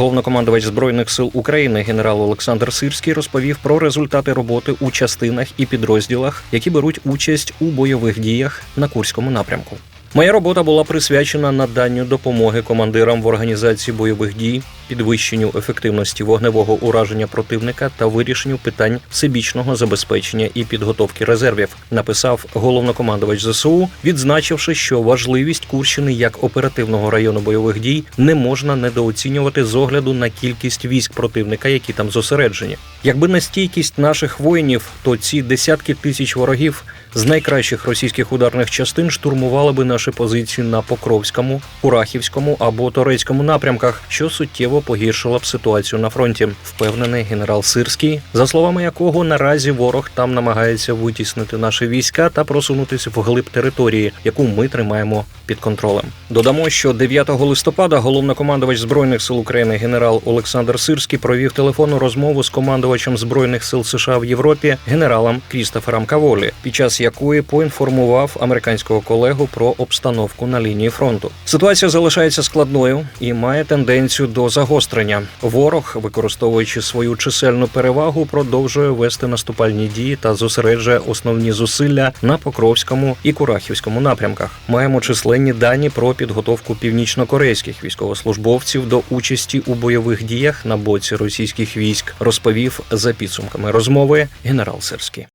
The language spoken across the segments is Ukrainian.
Головнокомандувач збройних сил України генерал Олександр Сирський розповів про результати роботи у частинах і підрозділах, які беруть участь у бойових діях на Курському напрямку. Моя робота була присвячена наданню допомоги командирам в організації бойових дій, підвищенню ефективності вогневого ураження противника та вирішенню питань всебічного забезпечення і підготовки резервів, написав головнокомандувач ЗСУ, відзначивши, що важливість Курщини як оперативного району бойових дій не можна недооцінювати з огляду на кількість військ противника, які там зосереджені. Якби не стійкість наших воїнів, то ці десятки тисяч ворогів з найкращих російських ударних частин штурмували би наші позиції на Покровському, Курахівському або Торецькому напрямках, що суттєво погіршило б ситуацію на фронті, впевнений генерал Сирський, за словами якого наразі ворог там намагається витіснити наші війська та просунутися вглиб території, яку ми тримаємо під контролем. Додамо, що 9 листопада головнокомандувач збройних сил України генерал Олександр Сирський провів телефонну розмову з командувачем збройних сил США в Європі генералом Крістофером Каволі, під час якої поінформував американського колегу про обстановку на лінії фронту. Ситуація залишається складною і має тенденцію до загострення. Ворог, використовуючи свою чисельну перевагу, продовжує вести наступальні дії та зосереджує основні зусилля на Покровському і Курахівському напрямках. Маємо численні дані про підготовку північнокорейських військовослужбовців до участі у бойових діях на боці російських військ, розповів за підсумками розмови генерал Сирський.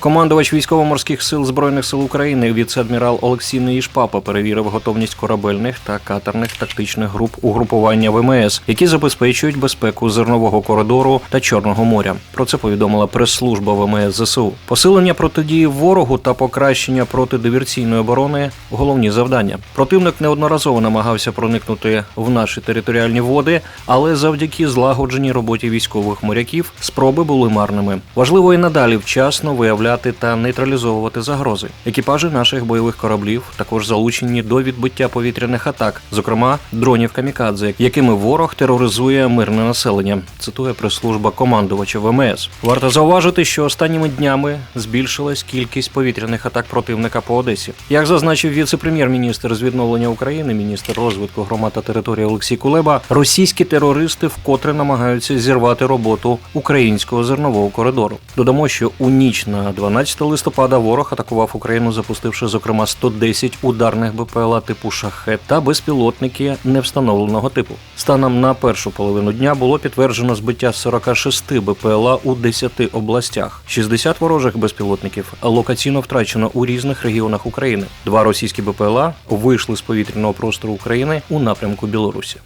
Командувач військово-морських сил збройних сил України віце-адмірал Олексій Неїшпапа перевірив готовність корабельних та катерних тактичних груп угрупування ВМС, які забезпечують безпеку зернового коридору та Чорного моря. Про це повідомила прес-служба ВМС ЗСУ. Посилення протидії ворогу та покращення протидиверсійної оборони головні завдання. Противник неодноразово намагався проникнути в наші територіальні води, але завдяки злагодженій роботі військових моряків спроби були марними. Важливо і надалі вчасно виявляти та нейтралізовувати загрози. Екіпажі наших бойових кораблів також залучені до відбиття повітряних атак, зокрема дронів камікадзе, якими ворог тероризує мирне населення. Цитує прес-служба командувача ВМС. Варто зауважити, що останніми днями збільшилась кількість повітряних атак противника по Одесі. Як зазначив віце-прем'єр-міністр з відновлення України, міністр розвитку громад та території Олексій Кулеба, російські терористи вкотре намагаються зірвати роботу українського зернового коридору. Додамо, що у ніч на 12 листопада ворог атакував Україну, запустивши зокрема 110 ударних БПЛА типу шахет та безпілотники невстановленого типу. Станом на першу половину дня було підтверджено збиття 46 БПЛА у 10 областях. 60 ворожих безпілотників локаційно втрачено у різних регіонах України. Два російські БПЛА вийшли з повітряного простору України у напрямку Білорусі.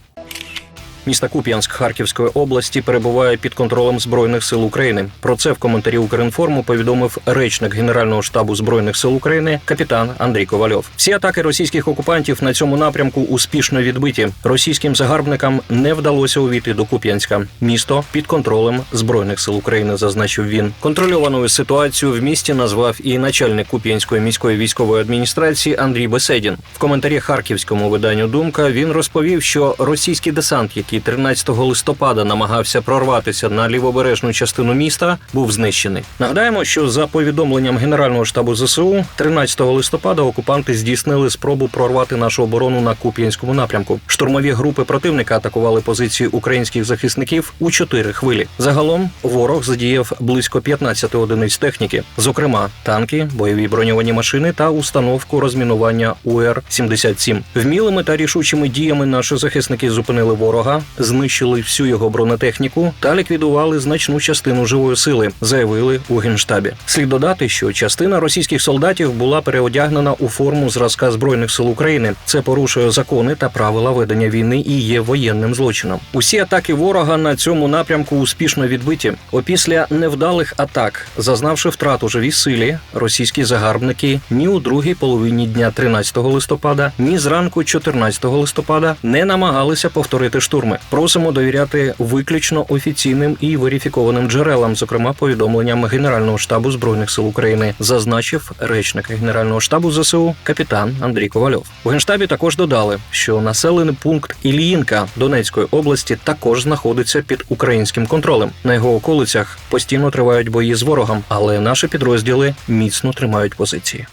Місто Куп'янськ Харківської області перебуває під контролем збройних сил України. Про це в коментарі Укрінформу повідомив речник Генерального штабу збройних сил України капітан Андрій Ковальов. Всі атаки російських окупантів на цьому напрямку успішно відбиті. Російським загарбникам не вдалося увійти до Куп'янська. Місто під контролем збройних сил України, зазначив він. Контрольованою ситуацію в місті назвав і начальник Куп'янської міської військової адміністрації Андрій Беседін. В коментарі харківському виданню Думка він розповів, що російський десант, який 13 листопада намагався прорватися на лівобережну частину міста, був знищений. Нагадаємо, що за повідомленням Генерального штабу ЗСУ, 13 листопада окупанти здійснили спробу прорвати нашу оборону на Куп'янському напрямку. Штурмові групи противника атакували позиції українських захисників у чотири хвилі. Загалом ворог задіяв близько 15 одиниць техніки, зокрема танки, бойові броньовані машини та установку розмінування УР-77. Вмілими та рішучими діями наші захисники зупинили ворога, знищили всю його бронетехніку та ліквідували значну частину живої сили, заявили у генштабі. Слід додати, що частина російських солдатів була переодягнена у форму зразка збройних сил України. Це порушує закони та правила ведення війни і є воєнним злочином. Усі атаки ворога на цьому напрямку успішно відбиті. Опісля невдалих атак, зазнавши втрату живій силі, російські загарбники ні у другій половині дня 13 листопада, ні зранку 14 листопада не намагалися повторити штурми. Просимо довіряти виключно офіційним і верифікованим джерелам, зокрема повідомленням Генерального штабу збройних сил України, зазначив речник Генерального штабу ЗСУ капітан Андрій Ковальов. У генштабі також додали, що населений пункт Іліїнка Донецької області також знаходиться під українським контролем. На його околицях постійно тривають бої з ворогом, але наші підрозділи міцно тримають позиції.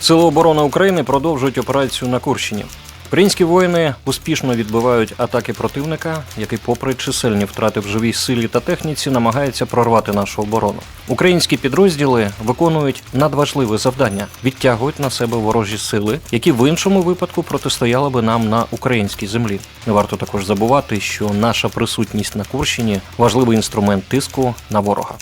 Сили оборони України продовжують операцію на Курщині. Українські воїни успішно відбивають атаки противника, який, попри чисельні втрати в живій силі та техніці, намагається прорвати нашу оборону. Українські підрозділи виконують надважливе завдання, відтягують на себе ворожі сили, які в іншому випадку протистояли би нам на українській землі. Не варто також забувати, що наша присутність на Курщині важливий інструмент тиску на ворога.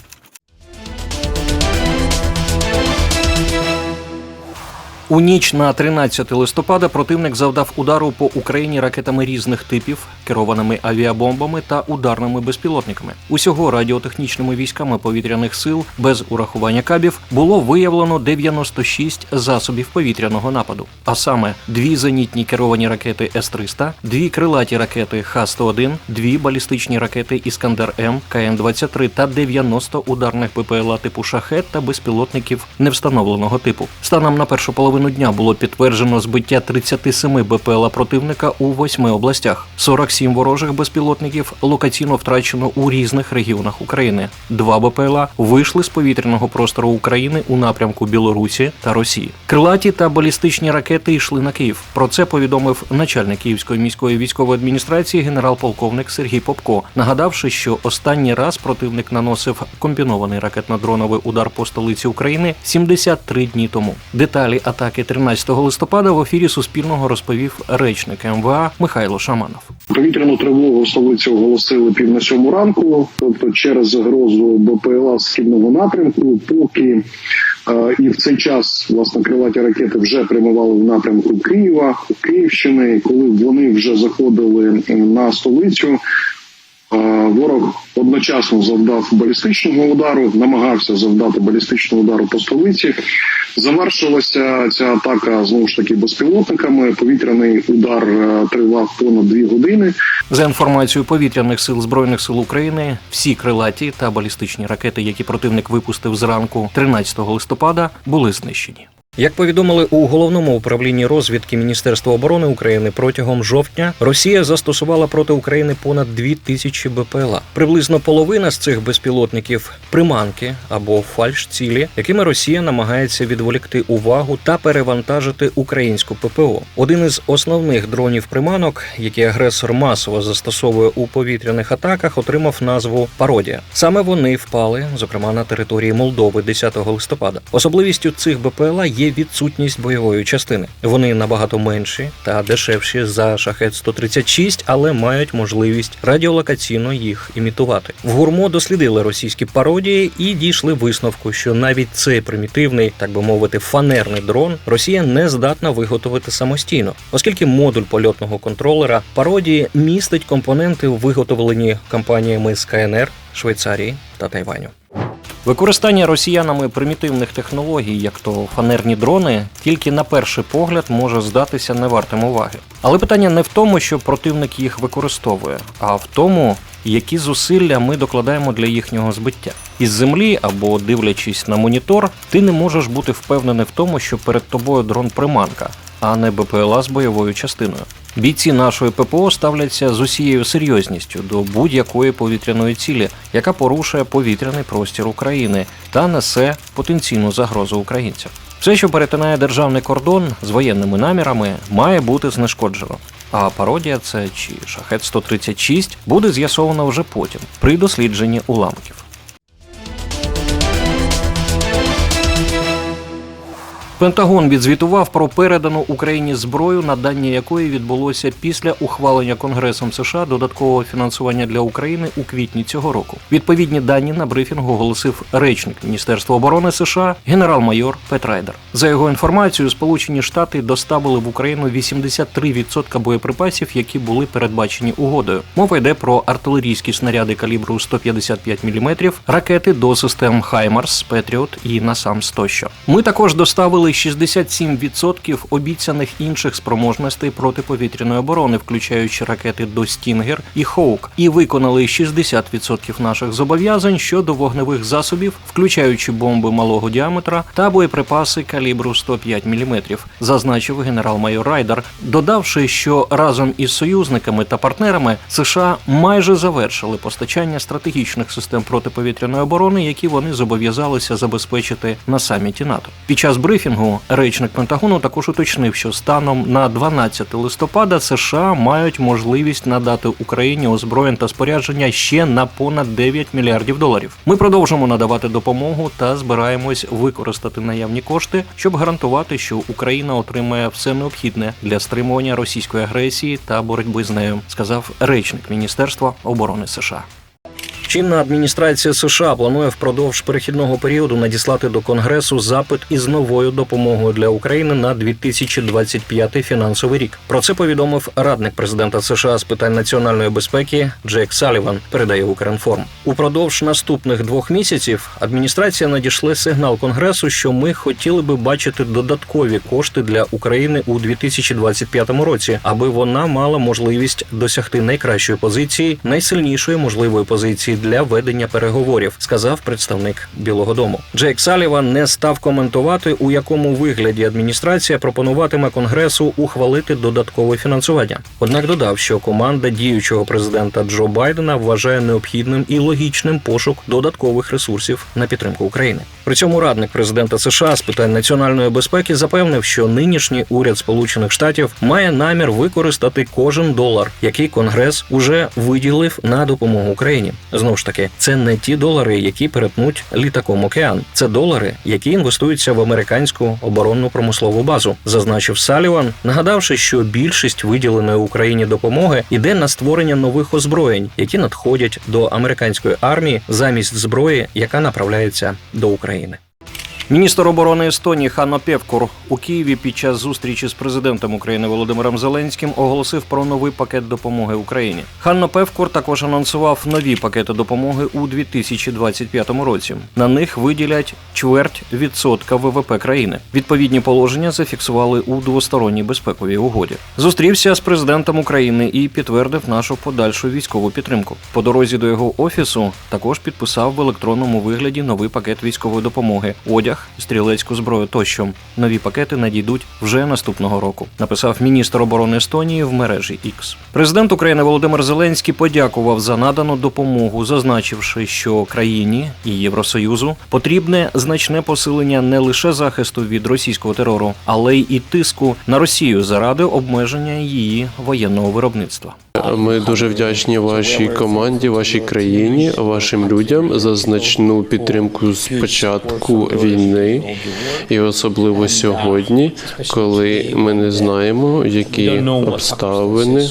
У ніч на 13 листопада противник завдав удару по Україні ракетами різних типів, керованими авіабомбами та ударними безпілотниками. Усього радіотехнічними військами повітряних сил без урахування кабів було виявлено 96 засобів повітряного нападу, а саме дві зенітні керовані ракети С-300, дві крилаті ракети Х-101, дві балістичні ракети Іскандер М, КН-23 та 90 ударних БПЛА типу шахет та безпілотників невстановленого типу. Станом на першу половину дня було підтверджено збиття 37 БПЛА противника у восьми областях. 47 ворожих безпілотників локаційно втрачено у різних регіонах України. Два БПЛА вийшли з повітряного простору України у напрямку Білорусі та Росії. Крилаті та балістичні ракети йшли на Київ. Про це повідомив начальник Київської міської військової адміністрації генерал-полковник Сергій Попко, нагадавши, що останній раз противник наносив комбінований ракетно-дроновий удар по столиці України 73 дні тому. Деталі атаки 13 листопада в ефірі Суспільного розповів речник МВА Михайло Шаманов. Повітряну тривогу столиці оголосили пів на сьому ранку, тобто через загрозу БПЛА з східного напрямку, поки е, і в цей час власне крилаті ракети вже прямували в напрямку Києва, Київщини. Коли вони вже заходили на столицю, ворог одночасно завдав балістичного удару, намагався завдати балістичного удару по столиці. Завершилася ця атака знову ж таки безпілотниками. Повітряний удар е, тривав понад дві години. За інформацією повітряних сил збройних сил України, всі крилаті та балістичні ракети, які противник випустив зранку 13 листопада, були знищені. Як повідомили у головному управлінні розвідки Міністерства оборони України протягом жовтня, Росія застосувала проти України понад 2 тисячі БПЛА. Приблизно половина з цих безпілотників приманки або фальш-цілі, якими Росія намагається відволікти увагу та перевантажити українську ППО. Один із основних дронів приманок, які агресор масово застосовує у повітряних атаках, отримав назву Пародія. Саме вони впали, зокрема на території Молдови 10 листопада. Особливістю цих БПЛА є відсутність бойової частини. Вони набагато менші та дешевші за шахет 136, але мають можливість радіолокаційно їх імітувати. В гурмо дослідили російські пародії і дійшли висновку, що навіть цей примітивний, так би мовити, фанерний дрон Росія не здатна виготовити самостійно, оскільки модуль польотного контролера пародії містить компоненти, виготовлені компаніями з КНР, Швейцарії та Тайваню. Використання росіянами примітивних технологій, як то фанерні дрони, тільки на перший погляд може здатися невартим уваги. Але питання не в тому, що противник їх використовує, а в тому, які зусилля ми докладаємо для їхнього збиття. Із землі або дивлячись на монітор, ти не можеш бути впевнений в тому, що перед тобою дрон приманка, а не БПЛА з бойовою частиною. Бійці нашої ППО ставляться з усією серйозністю до будь-якої повітряної цілі, яка порушує повітряний простір України та несе потенційну загрозу українцям. Все, що перетинає державний кордон з воєнними намірами, має бути знешкоджено. А пародія це чи шахет 136 буде з'ясовано вже потім при дослідженні уламків. Пентагон відзвітував про передану Україні зброю, надання якої відбулося після ухвалення Конгресом США додаткового фінансування для України у квітні цього року. Відповідні дані на брифінгу оголосив речник Міністерства оборони США генерал-майор Пет Райдер. За його інформацією, Сполучені Штати доставили в Україну 83% боєприпасів, які були передбачені угодою. Мова йде про артилерійські снаряди калібру 155 мм, ракети до систем Хаймарс, Петріот і Насамс тощо. Ми також доставили 67% обіцяних інших спроможностей протиповітряної оборони, включаючи ракети до Стінгер і Хоук, і виконали 60% наших зобов'язань щодо вогневих засобів, включаючи бомби малого діаметра та боєприпаси калібру 105 мм, зазначив генерал-майор Райдер, додавши, що разом із союзниками та партнерами США майже завершили постачання стратегічних систем протиповітряної оборони, які вони зобов'язалися забезпечити на саміті НАТО. Під час брифінгу брифінгу речник Пентагону також уточнив, що станом на 12 листопада США мають можливість надати Україні озброєнь та спорядження ще на понад 9 мільярдів доларів. Ми продовжимо надавати допомогу та збираємось використати наявні кошти, щоб гарантувати, що Україна отримає все необхідне для стримування російської агресії та боротьби з нею, сказав речник Міністерства оборони США. Чинна адміністрація США планує впродовж перехідного періоду надіслати до Конгресу запит із новою допомогою для України на 2025 фінансовий рік. Про це повідомив радник президента США з питань національної безпеки Джейк Саліван. Передає Укрінформ. Упродовж наступних двох місяців адміністрація надійшли сигнал Конгресу, що ми хотіли би бачити додаткові кошти для України у 2025 році, аби вона мала можливість досягти найкращої позиції, найсильнішої можливої позиції для ведення переговорів, сказав представник Білого Дому. Джейк Саліван не став коментувати, у якому вигляді адміністрація пропонуватиме конгресу ухвалити додаткове фінансування. Однак додав, що команда діючого президента Джо Байдена вважає необхідним і логічним пошук додаткових ресурсів на підтримку України. При цьому радник президента США з питань національної безпеки запевнив, що нинішній уряд Сполучених Штатів має намір використати кожен долар, який Конгрес уже виділив на допомогу Україні. Знову ж таки, це не ті долари, які перетнуть літаком океан. Це долари, які інвестуються в американську оборонну промислову базу, зазначив Саліван, нагадавши, що більшість виділеної Україні допомоги іде на створення нових озброєнь, які надходять до американської армії замість зброї, яка направляється до України. Міністр оборони Естонії Ханно Певкур у Києві під час зустрічі з президентом України Володимиром Зеленським оголосив про новий пакет допомоги Україні. Ханно Певкур також анонсував нові пакети допомоги у 2025 році. На них виділять чверть відсотка ВВП країни. Відповідні положення зафіксували у двосторонній безпековій угоді. Зустрівся з президентом України і підтвердив нашу подальшу військову підтримку. По дорозі до його офісу також підписав в електронному вигляді новий пакет військової допомоги, одяг, стрілецьку зброю тощо. Нові пакети надійдуть вже наступного року. Написав міністр оборони Естонії в мережі X. Президент України Володимир Зеленський подякував за надану допомогу, зазначивши, що країні і Євросоюзу потрібне значне посилення не лише захисту від російського терору, але й тиску на Росію заради обмеження її воєнного виробництва. Ми дуже вдячні вашій команді, вашій країні, вашим людям за значну підтримку з початку війни, і особливо сьогодні, коли ми не знаємо, які обставини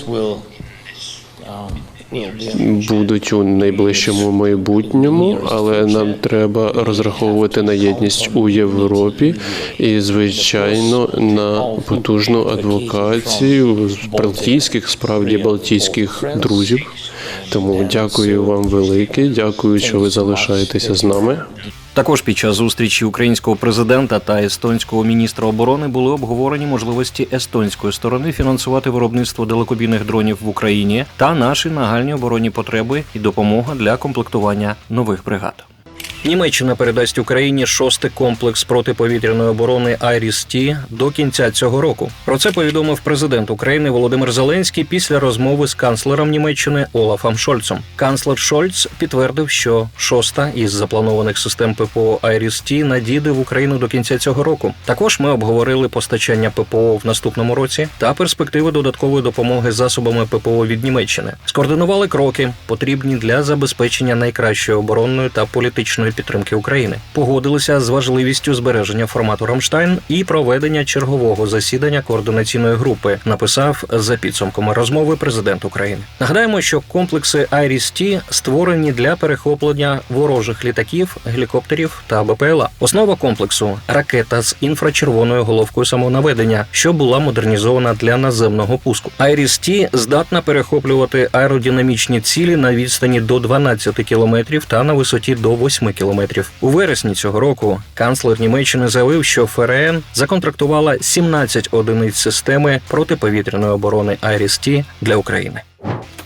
будуть у найближчому майбутньому, але нам треба розраховувати на єдність у Європі і, звичайно, на потужну адвокацію з балтійських, справді балтійських друзів. Тому дякую вам велике. Дякую, що ви залишаєтеся з нами. Також під час зустрічі українського президента та естонського міністра оборони були обговорені можливості естонської сторони фінансувати виробництво далекобійних дронів в Україні та наші нагальні оборонні потреби і допомога для комплектування нових бригад. Німеччина передасть Україні шостий комплекс протиповітряної оборони «Айріс-Ті» до кінця цього року. Про це повідомив президент України Володимир Зеленський після розмови з канцлером Німеччини Олафом Шольцем. Канцлер Шольц підтвердив, що шоста із запланованих систем ППО «Айріс-Ті» надійде в Україну до кінця цього року. Також ми обговорили постачання ППО в наступному році та перспективи додаткової допомоги засобами ППО від Німеччини. Скоординували кроки, потрібні для забезпечення найкращої оборонної та політичної підтримки України. Погодилися з важливістю збереження формату Рамштайн і проведення чергового засідання координаційної групи. Написав за підсумками розмови президент України. Нагадаємо, що комплекси Айріс-Ті створені для перехоплення ворожих літаків, гелікоптерів та БПЛА. Основа комплексу ракета з інфрачервоною головкою самонаведення, що була модернізована для наземного пуску. Айріс-Ті здатна перехоплювати аеродинамічні цілі на відстані до 12 кілометрів та на висоті до 8 кілометрів. У вересні цього року канцлер Німеччини заявив, що ФРН законтрактувала 17 одиниць системи протиповітряної оборони Айріс-Ті для України.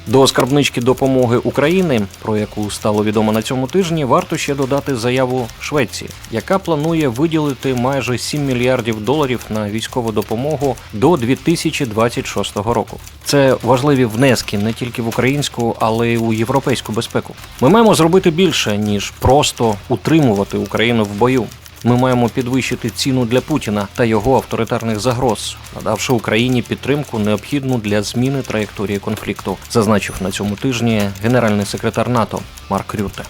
До скарбнички допомоги України, про яку стало відомо на цьому тижні, варто ще додати заяву Швеції, яка планує виділити майже 7 мільярдів доларів на військову допомогу до 2026 року. Це важливі внески не тільки в українську, але й у європейську безпеку. Ми маємо зробити більше ніж просто утримувати Україну в бою. Ми маємо підвищити ціну для Путіна та його авторитарних загроз, надавши Україні підтримку необхідну для зміни траєкторії конфлікту, зазначив на цьому тижні генеральний секретар НАТО Марк Рюте.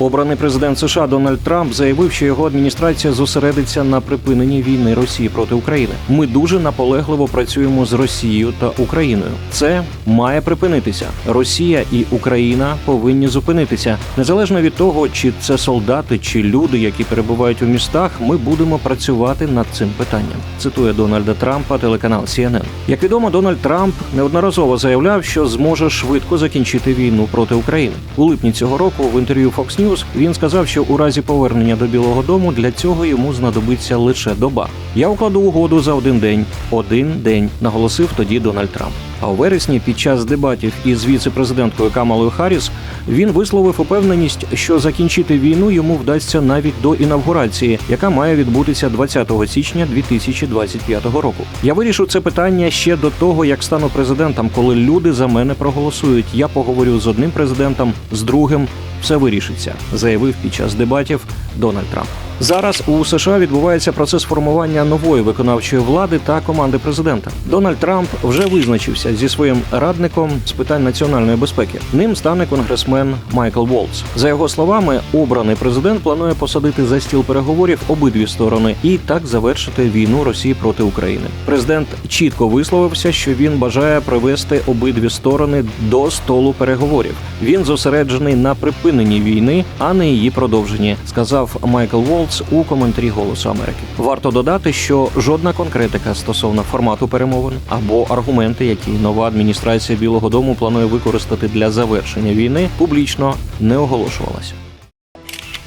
Обраний президент США Дональд Трамп заявив, що його адміністрація зосередиться на припиненні війни Росії проти України. Ми дуже наполегливо працюємо з Росією та Україною. Це має припинитися. Росія і Україна повинні зупинитися незалежно від того, чи це солдати, чи люди, які перебувають у містах. Ми будемо працювати над цим питанням. Цитує Дональда Трампа телеканал CNN. Як відомо, Дональд Трамп неодноразово заявляв, що зможе швидко закінчити війну проти України. У липні цього року в інтерв'ю Fox News він сказав, що у разі повернення до Білого Дому для цього йому знадобиться лише доба. Я укладу угоду за один день. Один день наголосив тоді Дональд Трамп. А у вересні, під час дебатів із віце-президенткою Камалою Харріс, він висловив упевненість, що закінчити війну йому вдасться навіть до інавгурації, яка має відбутися 20 січня 2025 року. Я вирішу це питання ще до того, як стану президентом, коли люди за мене проголосують. Я поговорю з одним президентом, з другим. Все вирішиться, заявив під час дебатів Дональд Трамп. Зараз у США відбувається процес формування нової виконавчої влади та команди президента. Дональд Трамп вже визначився зі своїм радником з питань національної безпеки. Ним стане конгресмен Майкл Волц. За його словами, обраний президент планує посадити за стіл переговорів обидві сторони і так завершити війну Росії проти України. Президент чітко висловився, що він бажає привести обидві сторони до столу переговорів. Він зосереджений на припиненні війни, а не її продовженні, сказав Майкл Волц у коментарі Голосу Америки. Варто додати, що жодна конкретика стосовно формату перемовин або аргументи, які нова адміністрація Білого Дому планує використати для завершення війни, публічно не оголошувалася.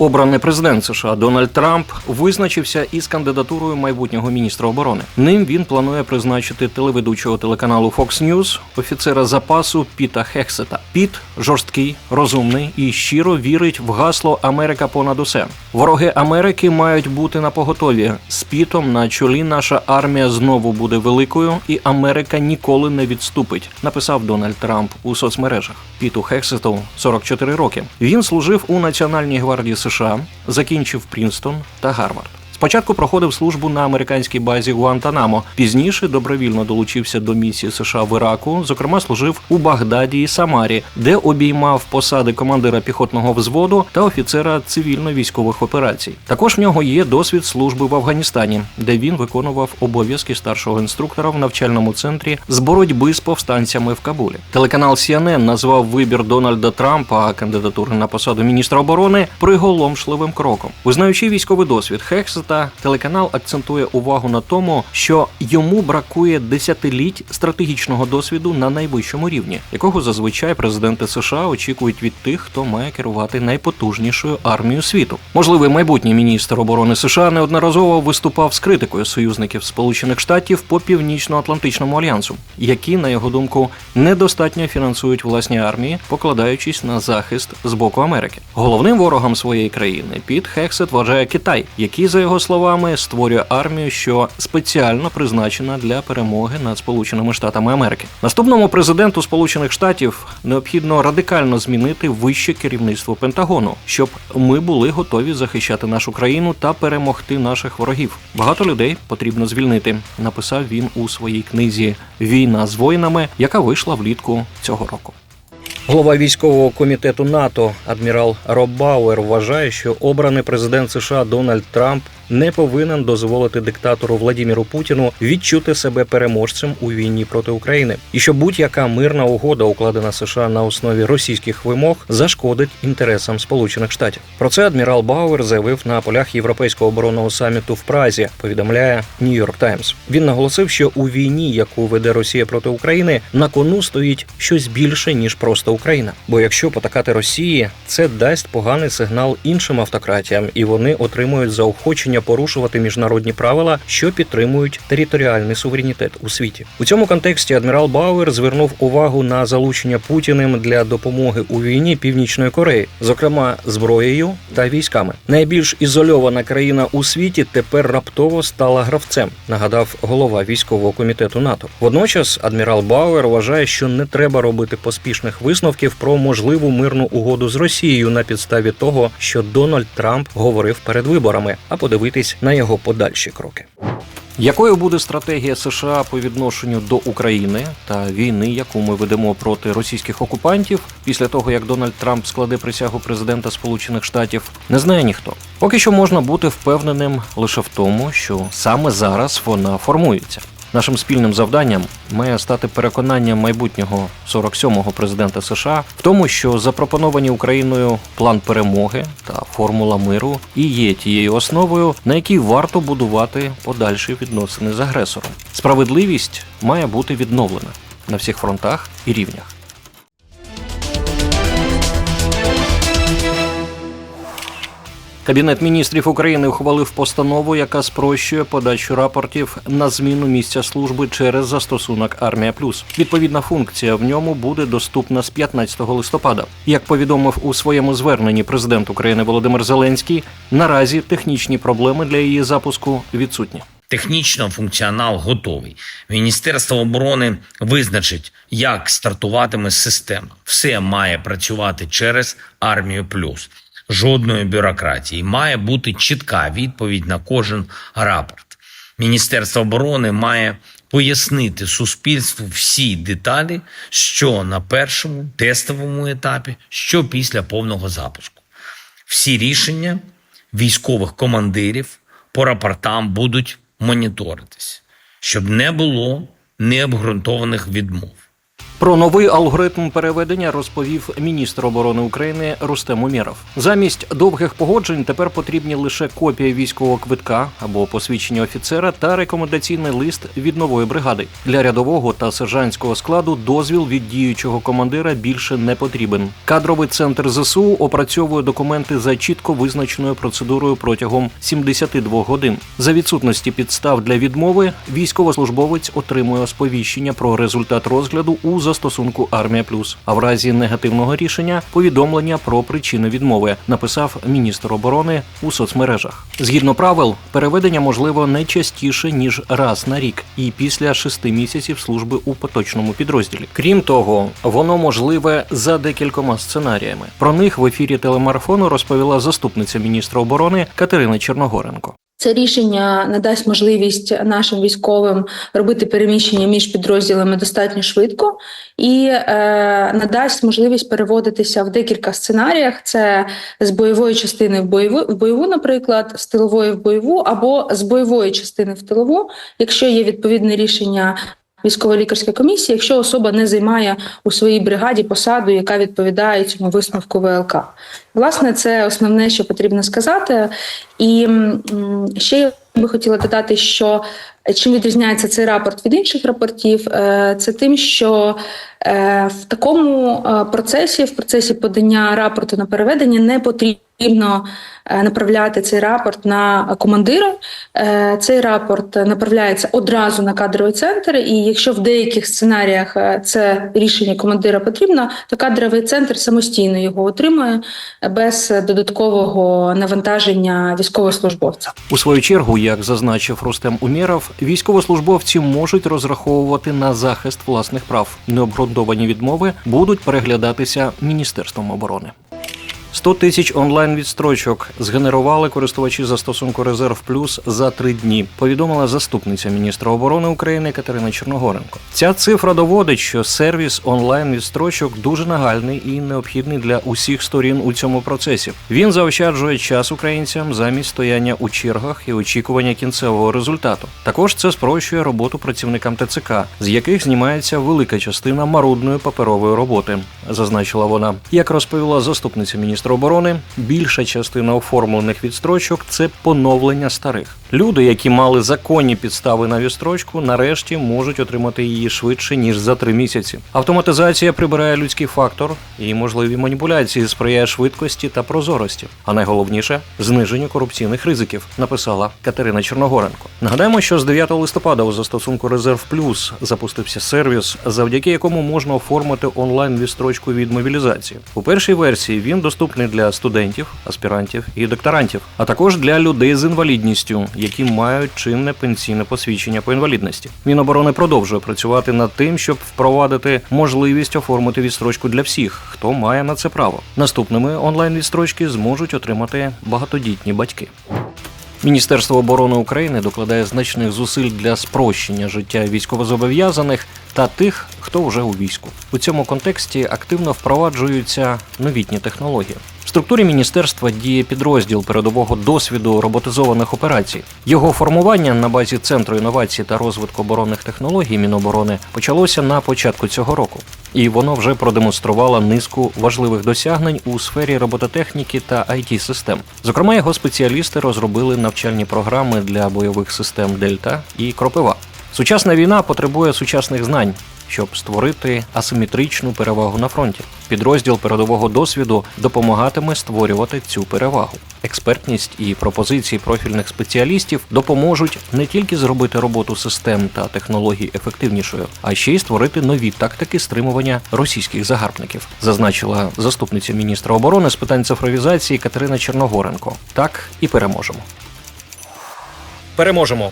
Обраний президент США Дональд Трамп визначився із кандидатурою майбутнього міністра оборони. Ним він планує призначити телеведучого телеканалу Fox News, офіцера запасу Піта Хексета. Піт жорсткий, розумний і щиро вірить в гасло Америка понад усе. Вороги Америки мають бути на поготові. З Пітом на чолі наша армія знову буде великою, і Америка ніколи не відступить. Написав Дональд Трамп у соцмережах. Піту Хексету 44 роки. Він служив у Національній гвардії США, закінчив Прінстон та Гарвард. Спочатку проходив службу на американській базі Гуантанамо. Пізніше добровільно долучився до місії США в Іраку. Зокрема, служив у Багдаді і Самарі, де обіймав посади командира піхотного взводу та офіцера цивільно-військових операцій. Також в нього є досвід служби в Афганістані, де він виконував обов'язки старшого інструктора в навчальному центрі з боротьби з повстанцями в Кабулі. Телеканал CNN назвав вибір Дональда Трампа кандидатури на посаду міністра оборони приголомшливим кроком. Визнаючи військовий досвід Хексета, телеканал акцентує увагу на тому, що йому бракує десятиліть стратегічного досвіду на найвищому рівні, якого зазвичай президенти США очікують від тих, хто має керувати найпотужнішою армією світу. Можливий майбутній міністр оборони США неодноразово виступав з критикою союзників Сполучених Штатів по північно-атлантичному альянсу, які, на його думку, недостатньо фінансують власні армії, покладаючись на захист з боку Америки. Головним ворогом своєї країни Піт Хексет вважає Китай, який за його словами створює армію, що спеціально призначена для перемоги над Сполученими Штатами Америки. Наступному президенту Сполучених Штатів необхідно радикально змінити вище керівництво Пентагону, щоб ми були готові захищати нашу країну та перемогти наших ворогів. Багато людей потрібно звільнити. Написав він у своїй книзі Війна з воїнами, яка вийшла влітку цього року. Голова військового комітету НАТО адмірал Роб Бауер вважає, що обраний президент США Дональд Трамп не повинен дозволити диктатору Владіміру Путіну відчути себе переможцем у війні проти України, і що будь-яка мирна угода, укладена США на основі російських вимог, зашкодить інтересам Сполучених Штатів. Про це адмірал Бауер заявив на полях європейського оборонного саміту в Празі. Повідомляє Нью-Йорк Таймс. Він наголосив, що у війні, яку веде Росія проти України, на кону стоїть щось більше ніж просто Україна. Бо якщо потакати Росії, це дасть поганий сигнал іншим автократіям, і вони отримують заохочення порушувати міжнародні правила, що підтримують територіальний суверенітет у світі. У цьому контексті адмірал Бауер звернув увагу на залучення Путіним для допомоги у війні Північної Кореї, зокрема зброєю та військами. Найбільш ізольована країна у світі тепер раптово стала гравцем, нагадав голова військового комітету НАТО. Водночас адмірал Бауер вважає, що не треба робити поспішних висновків про можливу мирну угоду з Росією на підставі того, що Дональд Трамп говорив перед виборами, а подивитись на його подальші кроки. Якою буде стратегія США по відношенню до України та війни, яку ми ведемо проти російських окупантів після того, як Дональд Трамп складе присягу президента Сполучених Штатів, не знає ніхто. Поки що можна бути впевненим лише в тому, що саме зараз вона формується. Нашим спільним завданням має стати переконання майбутнього 47-го президента США в тому, що запропоновані Україною план перемоги та формула миру і є тією основою, на якій варто будувати подальші відносини з агресором. Справедливість має бути відновлена на всіх фронтах і рівнях. Кабінет міністрів України ухвалив постанову, яка спрощує подачу рапортів на зміну місця служби через застосунок Армія Плюс. Відповідна функція в ньому буде доступна з 15 листопада. Як повідомив у своєму зверненні президент України Володимир Зеленський, наразі технічні проблеми для її запуску відсутні. Технічно функціонал готовий. Міністерство оборони визначить, як стартуватиме система. Все має працювати через армію плюс. Жодної бюрократії. Має бути чітка відповідь на кожен рапорт. Міністерство оборони має пояснити суспільству всі деталі, що на першому тестовому етапі, що після повного запуску. Всі рішення військових командирів по рапортам будуть моніторитись, щоб не було необґрунтованих відмов. Про новий алгоритм переведення розповів міністр оборони України Рустем Умєров. Замість довгих погоджень тепер потрібні лише копія військового квитка або посвідчення офіцера та рекомендаційний лист від нової бригади. Для рядового та сержантського складу дозвіл від діючого командира більше не потрібен. Кадровий центр ЗСУ опрацьовує документи за чітко визначеною процедурою протягом 72 годин. За відсутності підстав для відмови військовослужбовець отримує сповіщення про результат розгляду у застосунку Армія Плюс. А в разі негативного рішення повідомлення про причини відмови написав міністр оборони у соцмережах. Згідно правил, переведення можливо не частіше ніж раз на рік, і після шести місяців служби у поточному підрозділі. Крім того, воно можливе за декількома сценаріями. Про них в ефірі телемарафону розповіла заступниця міністра оборони Катерина Черногоренко. Це рішення надасть можливість нашим військовим робити переміщення між підрозділами достатньо швидко і е, надасть можливість переводитися в декілька сценаріях: це з бойової частини в бойову, в бойову, наприклад, з тилової в бойову, або з бойової частини в тилову, якщо є відповідне рішення. Військово-лікарська комісія, якщо особа не займає у своїй бригаді посаду, яка відповідає цьому висновку ВЛК. Власне, це основне, що потрібно сказати. І ще я би хотіла додати, що чим відрізняється цей рапорт від інших рапортів, Е, це тим, що в такому е, процесі, в процесі подання рапорту на переведення, не потрібно е, направляти цей рапорт на командира. Е, Цей рапорт направляється одразу на кадровий центр, і якщо в деяких сценаріях е, це рішення командира потрібно, то кадровий центр самостійно його отримує без додаткового навантаження військовослужбовця. У свою чергу, як зазначив Рустем Умєров, військовослужбовці можуть розраховувати на захист власних прав. Необґрунтовані відмови будуть переглядатися Міністерством оборони. 100 тисяч онлайн відстрочок згенерували користувачі застосунку Резерв Плюс за три дні. Повідомила заступниця міністра оборони України Катерина Чорногоренко. Ця цифра доводить, що сервіс онлайн відстрочок дуже нагальний і необхідний для усіх сторін у цьому процесі. Він заощаджує час українцям замість стояння у чергах і очікування кінцевого результату. Також це спрощує роботу працівникам ТЦК, з яких знімається велика частина марудної паперової роботи, зазначила вона. Як розповіла заступниця міністра міністра оборони, більша частина оформлених відстрочок це поновлення старих. Люди, які мали законні підстави на відстрочку, нарешті можуть отримати її швидше ніж за три місяці. Автоматизація прибирає людський фактор і можливі маніпуляції сприяє швидкості та прозорості. А найголовніше зниженню корупційних ризиків, написала Катерина Чорногоренко. Нагадаємо, що з 9 листопада у застосунку Резерв Плюс запустився сервіс, завдяки якому можна оформити онлайн відстрочку від мобілізації. У першій версії він доступний для студентів, аспірантів і докторантів, а також для людей з інвалідністю, які мають чинне пенсійне посвідчення по інвалідності. Міноборони продовжує працювати над тим, щоб впровадити можливість оформити відстрочку для всіх, хто має на це право. Наступними онлайн відстрочки зможуть отримати багатодітні батьки. Міністерство оборони України докладає значних зусиль для спрощення життя військовозобов'язаних та тих, хто вже у війську. У цьому контексті активно впроваджуються новітні технології. В структурі міністерства діє підрозділ передового досвіду роботизованих операцій. Його формування на базі центру інновацій та розвитку оборонних технологій Міноборони почалося на початку цього року, і воно вже продемонструвало низку важливих досягнень у сфері робототехніки та it систем. Зокрема, його спеціалісти розробили навчальні програми для бойових систем Дельта і Кропива. Сучасна війна потребує сучасних знань, щоб створити асиметричну перевагу на фронті. Підрозділ передового досвіду допомагатиме створювати цю перевагу. Експертність і пропозиції профільних спеціалістів допоможуть не тільки зробити роботу систем та технологій ефективнішою, а ще й створити нові тактики стримування російських загарбників, зазначила заступниця міністра оборони з питань цифровізації Катерина Черногоренко. Так і переможемо. Переможемо.